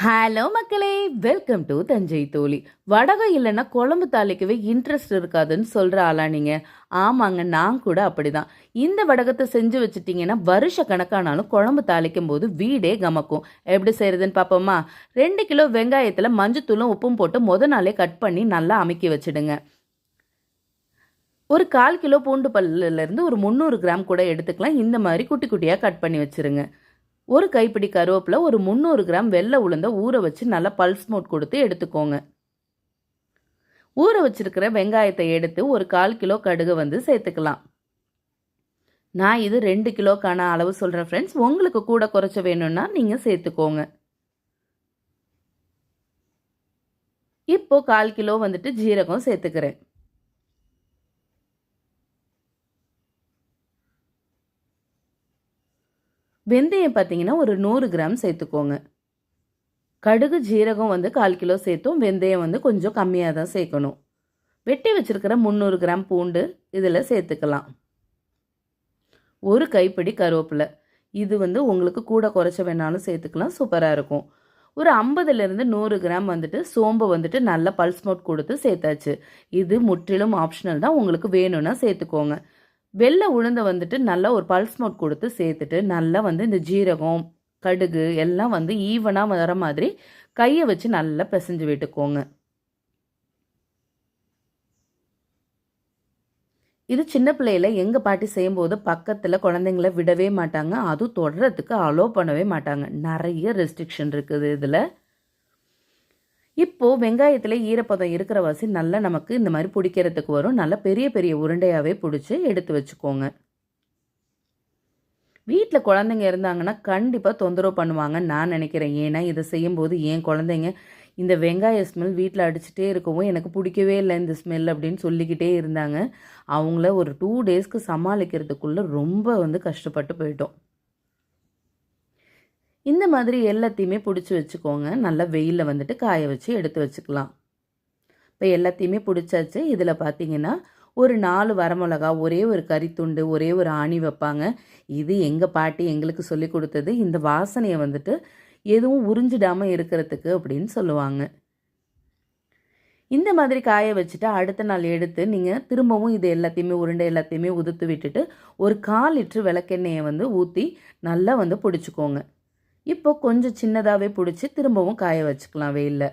Hello மக்களே. Welcome to Thanjai தோழி. வடகம் இல்லைன்னா குழம்பு தாளிக்கவே இன்ட்ரெஸ்ட் இருக்காதுன்னு சொல்கிற ஆளா நீங்கள் ஆமாங்க நான் கூட அப்படிதான். இந்த வடகத்தை செஞ்சு வச்சுட்டிங்கன்னா வருஷ கணக்கானாலும் குழம்பு தாளிக்கும் போது வீடே கமக்கும். எப்படி செய்கிறதுன்னு பார்ப்போமா ரெண்டு கிலோ வெங்காயத்தில் மஞ்சத்தூளும் உப்பும் போட்டு முத நாளே கட் பண்ணி நல்லா அமைக்கி வச்சுடுங்க. ஒரு கால் கிலோ பூண்டு பல்லுலேருந்து ஒரு முந்நூறு கிராம் கூட எடுத்துக்கலாம். இந்த மாதிரி குட்டி குட்டியாக கட் பண்ணி வச்சுருங்க. ஒரு கைப்பிடி கருவேப்பிலை ஒரு முந்நூறு கிராம் வெள்ளை உளுந்த ஊற வச்சு நல்லா பல்ஸ் மோட் கொடுத்து எடுத்துக்கோங்க. ஊற வச்சிருக்கிற வெங்காயத்தை எடுத்து ஒரு கால் கிலோ கடுகு வந்து சேர்த்துக்கலாம். நான் இது ரெண்டு கிலோக்கான அளவு சொல்கிறேன் ஃப்ரெண்ட்ஸ் உங்களுக்கு கூட குறைச்ச வேணும்னா நீங்கள் சேர்த்துக்கோங்க. இப்போ கால் கிலோ வந்துட்டு ஜீரகம் சேர்த்துக்கிறேன். வெந்தயம் பார்த்தீங்கன்னா ஒரு நூறு கிராம் சேர்த்துக்கோங்க. கடுகு ஜீரகம் வந்து கால் கிலோ சேர்த்தும். வெந்தயம் வந்து கொஞ்சம் கம்மியாக தான் சேர்க்கணும். வெட்டி வச்சுருக்கிற முந்நூறு கிராம் பூண்டு இதில் சேர்த்துக்கலாம். ஒரு கைப்பிடி கருவேப்பிலை. இது வந்து உங்களுக்கு கூட குறைச்ச வேணாலும் சேர்த்துக்கலாம். சூப்பராக இருக்கும். ஒரு ஐம்பதுலேருந்து நூறு கிராம் வந்துட்டு சோம்பு வந்துட்டு நல்ல பல்ஸ் மோட் கொடுத்து சேர்த்தாச்சு. இது முற்றிலும் ஆப்ஷனல் தான். உங்களுக்கு வேணும்னா சேர்த்துக்கோங்க. வெள்ளை உளுந்தை வந்துட்டு நல்லா ஒரு பல்ஸ் மோட் கொடுத்து சேர்த்துட்டு நல்லா வந்து இந்த ஜீரகம் கடுகு எல்லாம் வந்து ஈவனாக வர மாதிரி கையை வச்சு நல்லா பிசைஞ்சு விட்டுக்கோங்க. இது சின்ன பிள்ளையில எங்கள் பாட்டி செய்யும்போது பக்கத்தில் குழந்தைங்கள விடவே மாட்டாங்க. அதுவும் தொடரத்துக்கு அலோவ் பண்ணவே மாட்டாங்க. நிறைய ரெஸ்ட்ரிக்ஷன் இருக்குது இதில். இப்போது வெங்காயத்தில் ஈரப்பதம் இருக்கிற வாசி நல்லா நமக்கு இந்த மாதிரி பிடிக்கிறதுக்கு வரும். நல்லா பெரிய பெரிய உருண்டையாகவே பிடிச்சி எடுத்து வச்சுக்கோங்க. வீட்டில் குழந்தைங்க இருந்தாங்கன்னா கண்டிப்பாக தொந்தரவு பண்ணுவாங்கன்னு நான் நினைக்கிறேன். ஏன்னா இதை செய்யும்போது ஏன் குழந்தைங்க இந்த வெங்காய ஸ்மெல் வீட்டில் அடிச்சுட்டே இருக்கவும் எனக்கு பிடிக்கவே இல்லை இந்த ஸ்மெல் அப்படின்னு சொல்லிக்கிட்டே இருந்தாங்க. அவங்கள ஒரு டூ டேஸ்க்கு சமாளிக்கிறதுக்குள்ளே ரொம்ப வந்து கஷ்டப்பட்டு போயிட்டோம். இந்த மாதிரி எல்லாத்தையுமே பிடிச்சி வச்சுக்கோங்க. நல்லா வெயிலில் வந்துட்டு காய வச்சு எடுத்து வச்சுக்கலாம். இப்போ எல்லாத்தையுமே பிடிச்சாச்சு. இதில் பார்த்தீங்கன்னா ஒரு நாலு வரமிளகா ஒரே ஒரு கறித்துண்டு ஒரே ஒரு ஆணி வைப்பாங்க. இது எங்கள் பாட்டி எங்களுக்கு சொல்லி கொடுத்தது. இந்த வாசனையை வந்துட்டு எதுவும் உறிஞ்சிடாமல் இருக்கிறதுக்கு அப்படின்னு சொல்லுவாங்க. இந்த மாதிரி காய வச்சுட்டு அடுத்த நாள் எடுத்து நீங்கள் திரும்பவும் இது எல்லாத்தையுமே உருண்டை எல்லாத்தையுமே உதுத்து விட்டுட்டு ஒரு கால் லிட்ரு விளக்கெண்ணெயை வந்து ஊற்றி நல்லா வந்து பிடிச்சிக்கோங்க. இப்போ கொஞ்சம் சின்னதாகவே பிடிச்சி திரும்பவும் காய வச்சுக்கலாம் வெயிலில்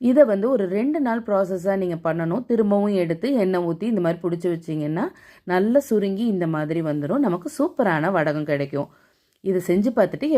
இதை வந்து ஒரு ரெண்டு நாள் ப்ராசஸாக நீங்கள் பண்ணணும். திரும்பவும் எடுத்து எண்ணெய் ஊற்றி இந்த மாதிரி பிடிச்சி வச்சிங்கன்னா நல்லா சுருங்கி இந்த மாதிரி வந்துடும் நமக்கு சூப்பரான வடகம் கிடைக்கும். இதை செஞ்சு பார்த்துட்டு